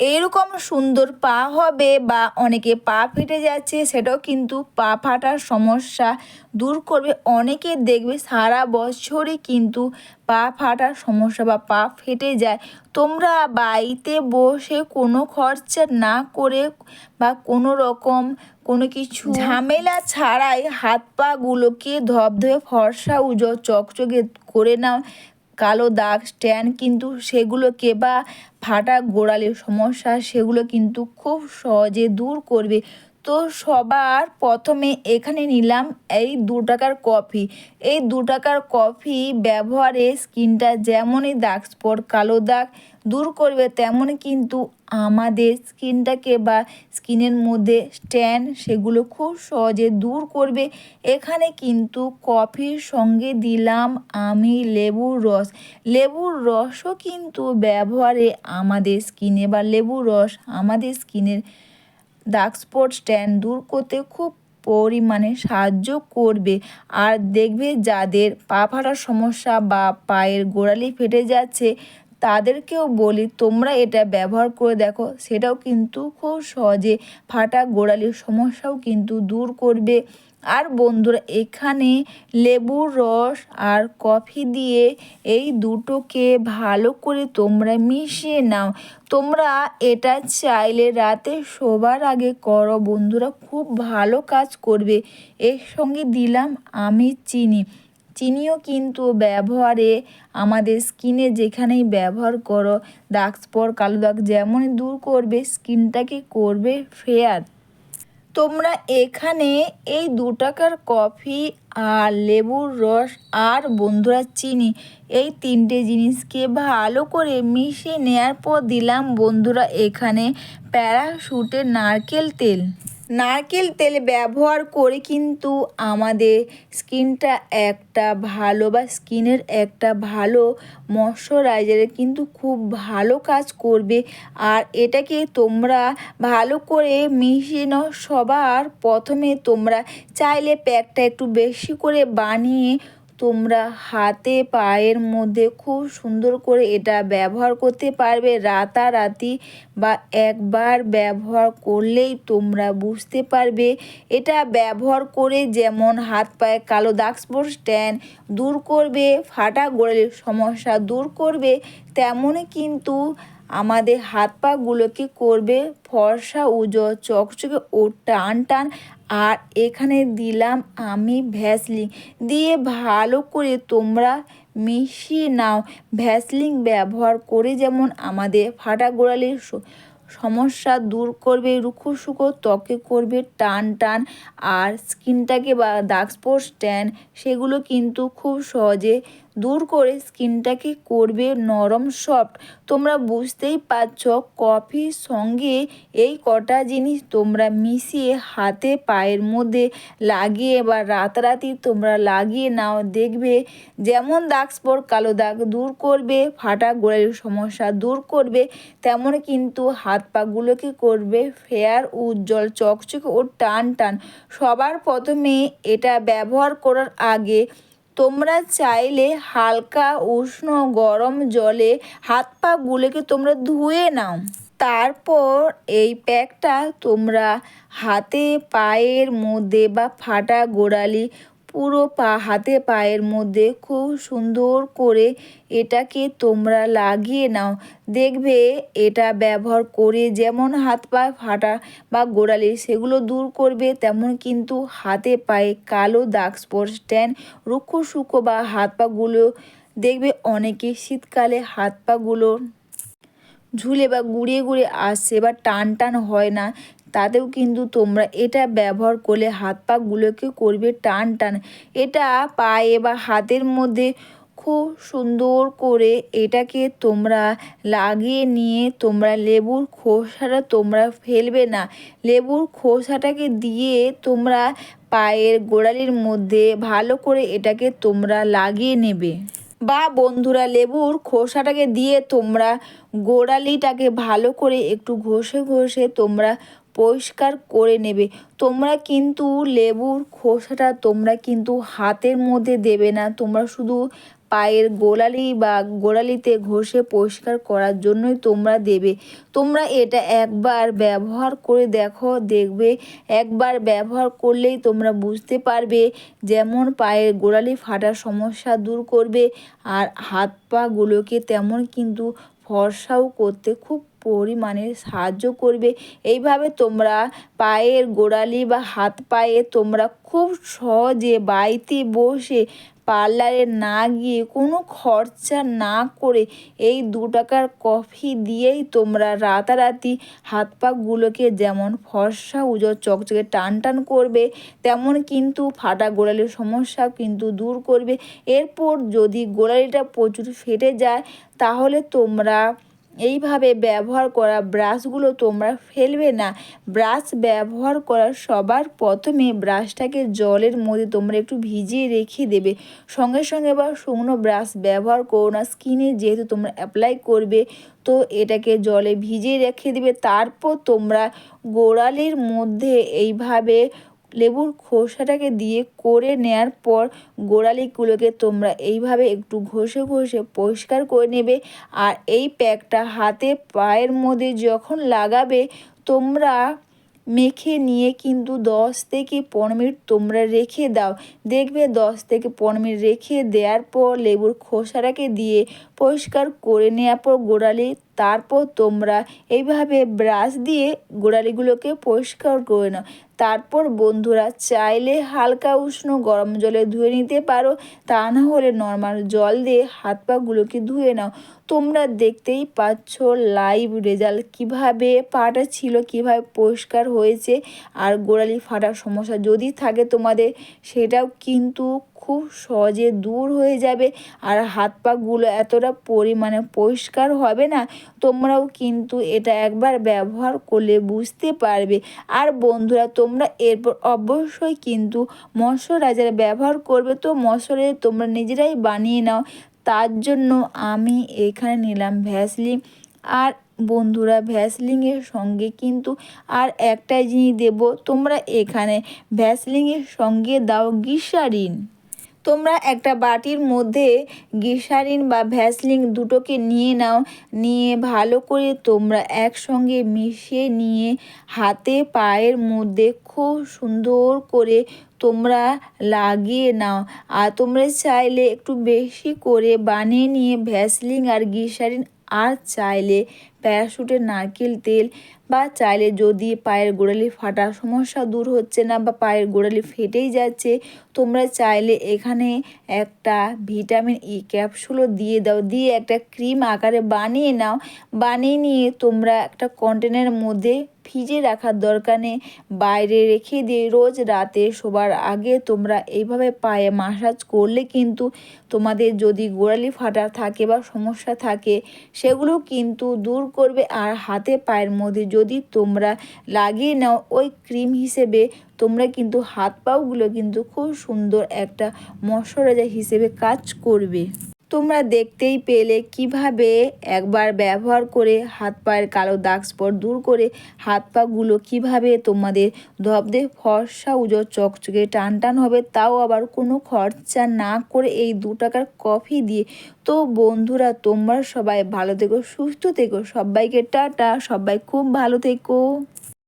এরকম সুন্দর পা হবে বা অনেকে পা ফেটে যাচ্ছে সেটাও কিন্তু পা ফাটার সমস্যা দূর করবে। অনেকে দেখবে সারা বছরই কিন্তু পা ফাটার সমস্যা বা পা ফেটে যায়। তোমরা বাড়িতে বসে কোনো খরচা না করে বা কোনো রকম কোনো কিছু ঝামেলা ছাড়াই হাত পাগুলোকে ধবধবে ফর্সা উজো চকচকে করে নাও। কালো দাগ, স্ট্যান্ড কিন্তু সেগুলোকে বা ফাটা গোড়ালির সমস্যা সেগুলো কিন্তু খুব সহজে দূর করবে। তো সবার প্রথমে এখানে নিলাম এই দু টাকার কফি। এই দু টাকার কফি ব্যবহারে স্কিনটা যেমনই দাগ, স্পট কালো দাগ দূর করবে, তেমনই কিন্তু আমাদের স্কিনটাকে বা স্কিনের মধ্যে স্ট্যান্ড সেগুলো খুব সহজে দূর করবে। এখানে কিন্তু কফির সঙ্গে দিলাম আমি লেবুর রস। লেবুর রসও কিন্তু ব্যবহারে আমাদের স্কিনে বা লেবুর রস আমাদের স্কিনের ডার্ক স্পট স্ট্যান্ড দূর করতে খুব পরিমাণে সাহায্য করবে। আর দেখবে যাদের পা ফাটার সমস্যা বা পায়ের গোড়ালি ফেটে যাচ্ছে তাদেরকেও বলি, তোমরা এটা ব্যবহার করে দেখো, সেটাও কিন্তু খুব সহজে ফাটা গোড়ালির সমস্যাও কিন্তু দূর করবে। আর বন্ধুরা, এখানে লেবুর রস আর কফি দিয়ে এই দুটোকে ভালো করে তোমরা মিশিয়ে নাও। তোমরা এটা চাইলে রাতে শোবার আগে করো। বন্ধুরা, খুব ভালো কাজ করবে। এর সঙ্গে দিলাম আমি চিনি। চিনিও কিন্তু ব্যবহারে আমাদের স্কিনে যেখানেই ব্যবহার করো, দাগ স্পট কালো দাগ যেমনই দূর করবে স্কিনটাকে করবে ফেয়ার তোমরা এখানে এই দু টাকার কফি আর লেবুর রস আর বন্ধুরা চিনি, এই তিনটে জিনিসকে ভালো করে মিশিয়ে নেওয়ার পর দিলাম বন্ধুরা এখানে প্যারাশুটের নারকেল তেল। নারকেল তেল ব্যবহার করে কিন্তু আমাদের স্কিনটা একটা ভালো বা স্কিনের একটা ভালো ময়শ্চারাইজারে কিন্তু খুব ভালো কাজ করবে। আর এটাকে তোমরা ভালো করে মিশিয়ে নাও। সবার প্রথমে তোমরা চাইলে প্যাকটা একটু বেশি করে বানিয়ে তোমরা হাতে পায়ের মধ্যে খুব সুন্দর করে এটা ব্যবহার করতে পারবে। রাতারাতি বা একবার ব্যবহার করলেই তোমরা বুঝতে পারবে। এটা ব্যবহার করে যেমন হাত পায়ে কালো দাগ স্পট স্ট্যান্ড দূর করবে, ফাটা গোড়ালির সমস্যা দূর করবে তেমনই কিন্তু আমাদের হাত পাগুলোকে করবে ফর্সা উজো চকচকে ও টান টান আর এখানে দিলাম আমি ভ্যাসলিন। দিয়ে ভালো করে তোমরা মিশিয়ে নাও। ভ্যাসলিন ব্যবহার করে যেমন আমাদের ফাটা গোড়ালির সমস্যা দূর করবে রুখো সুখো ত্বকে করবে টান টান আর স্কিনটাকে বা দাগ স্পট স্ট্যান্ড সেগুলো কিন্তু খুব সহজে দূর করে স্কিনটাকে করবে নরম সফট। তোমরা বুঝতেই পারছ, কফির সঙ্গে এই কটা জিনিস তোমরা মিশিয়ে হাতে পায়ের মধ্যে লাগিয়ে বা রাতারাতি তোমরা লাগিয়ে নাও, দেখবে যেমন দাগ স্পট, কালো দাগ দূর করবে, ফাটা গোড়ালির সমস্যা দূর করবে, তেমন কিন্তু হাত পাগুলোকে করবে ফেয়ার, উজ্জ্বল, চকচকে ও টান টান। সবার প্রথমে এটা ব্যবহার করার আগে তোমরা চাইলে হালকা, উষ্ণ, গরম জলে হাত পা গুলোকে তোমরা ধুয়ে নাও। তারপর এই প্যাকটা তোমরা হাতে, পায়ের মধ্যে বা ফাটা গোড়ালি পুরো পা, হাতে পায়ের মধ্যে খুব সুন্দর করে এটাকে তোমরা লাগিয়ে নাও। দেখবে এটা ব্যবহার করে যেমন হাত পা ফাটা বা গোড়ালি সেগুলো দূর করবে, তেমন কিন্তু হাতে পায়ে কালো দাগ স্পট স্ট্যান্ড রুক্ষ শুকো বা হাত পাগুলো দেখবে অনেকে শীতকালে হাত পাগুলো ঝুলে বা গুড়িয়ে গুড়িয়ে আসছে বা টান টান হয় না। তাতেও কিন্তু তোমরা এটা ব্যবহার করলে হাত পাগুলোকে করবে টান টান। এটা পায়ে বা হাতের মধ্যে খুব সুন্দর করে এটাকে তোমরা লাগিয়ে নিয়ে তোমরা লেবুর খোসাটা তোমরা ফেলবে না। লেবুর খোসাটাকে দিয়ে তোমরা পায়ের গোড়ালির মধ্যে ভালো করে এটাকে তোমরা লাগিয়ে নেবে। বা বন্ধুরা, লেবুর খোসাটাকে দিয়ে তোমরা গোড়ালিটাকে ভালো করে একটু ঘষে ঘষে তোমরা পরিষ্কার করে নেবে। তোমরা কিন্তু লেবুর খোসাটা তোমরা কিন্তু হাতের মধ্যে দেবে না। তোমরা শুধু পায়ের গোড়ালি বা গোড়ালিতে ঘষে পরিষ্কার করার জন্যই তোমরা দেবে। তোমরা এটা একবার ব্যবহার করে দেখো, দেখবে। একবার ব্যবহার করলেই তোমরা বুঝতে পারবে যেমন পায়ের গোড়ালি ফাটার সমস্যা দূর করবে আর হাত পাগুলোকে তেমন কিন্তু ফর্সাও করতে খুব পরিমাণে সাহায্য করবে। এইভাবে তোমরা পায়ের গোড়ালি বা হাত পায়ে তোমরা খুব সহজে বাড়িতে বসে পার্লারে না গিয়ে কোনো খরচা না করে এই দু টাকার কফি দিয়েই তোমরা রাতারাতি হাত পাগুলোকে যেমন ফর্সা উজো চকচকে টান টান করবে, তেমন কিন্তু ফাটা গোড়ালির সমস্যা কিন্তু দূর করবে। এরপর যদি গোড়ালিটা প্রচুর ফেটে যায়, তাহলে তোমরা এইভাবে ব্যবহার করা ব্রাশগুলো তোমরা ফেলবে না। ব্রাশ ব্যবহার করার সবার প্রথমে ব্রাশটাকে জলের মধ্যে তোমরা একটু ভিজিয়ে রেখে দেবে। সঙ্গে সঙ্গে বা শুকনো ব্রাশ ব্যবহার করো না, স্কিনে যেহেতু তোমরা অ্যাপ্লাই করবে, তো এটাকে জলে ভিজিয়ে রেখে দিবে। তারপর তোমরা গোড়ালির মধ্যে এইভাবে লেবুর খোসাটাকে দিয়ে করে নেয়ার পর গোড়ালিগুলোকে তোমরা এইভাবে একটু ঘষে ঘষে পরিষ্কার করে নেবে। আর এই প্যাকটা হাতে পায়ের মধ্যে যখন লাগাবে, তোমরা মেখে নিয়ে কিন্তু দশ থেকে পনেরো মিনিট তোমরা রেখে দাও। দেখবে দশ থেকে পনেরো মিনিট রেখে দেওয়ার পর লেবুর খোসাটাকে দিয়ে পরিষ্কার করে নেওয়ার পর গোড়ালি, তারপর তোমরা এইভাবে ব্রাশ দিয়ে গোড়ালিগুলোকে পরিষ্কার করে নাও। তারপর বন্ধুরা চাইলে হালকা উষ্ণ গরম জলে ধুয়ে নিতে পারো, তা না হলে নর্মাল জল দিয়ে হাত পাগুলোকে ধুয়ে নাও। তোমরা দেখতেই পাচ্ছ লাইভ রেজাল্ট কীভাবে পাটা ছিল, কীভাবে পরিষ্কার হয়েছে, আর গোড়ালি ফাটার সমস্যা যদি থাকে তোমাদের, সেটাও কিন্তু খুব সহজে দূর হয়ে যাবে আর হাত পাগুলো এতটা পরিমাণে পরিষ্কার হবে না, তোমরাও কিন্তু এটা একবার ব্যবহার করলে বুঝতে পারবে। আর বন্ধুরা, তোমরা এরপর অবশ্যই কিন্তু ময়শ্চারাইজার ব্যবহার করবে। তো ময়শ্চারাইজার তোমরা নিজেরাই বানিয়ে নাও। তার জন্য আমি এখানে নিলাম ভ্যাসলিন। আর বন্ধুরা ভ্যাসলিংয়ের সঙ্গে কিন্তু আর একটাই জিনিস দেব। তোমরা এখানে ভ্যাসলিংয়ের সঙ্গে দাও গ্লিসারিন। তোমরা একটা বাটির মধ্যে গিসারিন বা ভ্যাসলিন দুটোকে নিয়ে নাও, নিয়ে ভালো করে তোমরা একসঙ্গে মিশিয়ে নিয়ে হাতে পায়ের মধ্যে খুব সুন্দর করে তোমরা লাগিয়ে নাও। আর তোমরা চাইলে একটু বেশি করে বানিয়ে নিয়ে ভ্যাসলিন আর গ্লিসারিন আর চাইলে প্যারাশুটের নারকেল তেল বা চাইলে যদি পায়ের গোড়ালি ফাটার সমস্যা দূর হচ্ছে না বা পায়ের গোড়ালি ফেটেই যাচ্ছে, তোমরা চাইলে এখানে একটা ভিটামিন ই ক্যাপসুলও দিয়ে দাও। দিয়ে একটা ক্রিম আকারে বানিয়ে নাও। বানিয়ে নিয়ে তোমরা একটা কন্টেনারের মধ্যে ভিজে রাখার দরকার নেই। বাইরে রেখে দিয়ে রোজ রাতে শোবার আগে তোমরা এইভাবে পায়ে মাসাজ করলে কিন্তু তোমাদের যদি গোড়ালি ফাটা থাকে বা সমস্যা থাকে, সেগুলো কিন্তু দূর করবে আর হাতে পায়ের মধ্যে যদি তোমরা লাগিয়ে নাও, ওই ক্রিম হিসেবে তোমরা কিন্তু হাত পাওগুলো কিন্তু খুব সুন্দর একটা মশরাজা হিসেবে কাজ করবে। তোমরা দেখতেই পেলে কীভাবে একবার ব্যবহার করে হাত পায়ের কালো দাগ স্পট দূর করে হাত পাগুলো কীভাবে তোমাদের ধবদে ফর্সা উজো চকচকে টান টান হবে তাও আবার কোনো খরচা না করে এই দু টাকার কফি দিয়ে। তো বন্ধুরা, তোমরা সবাই ভালো থেকো, সুস্থ থেকো, সবাইকে টাটা, সবাই খুব ভালো থেকো।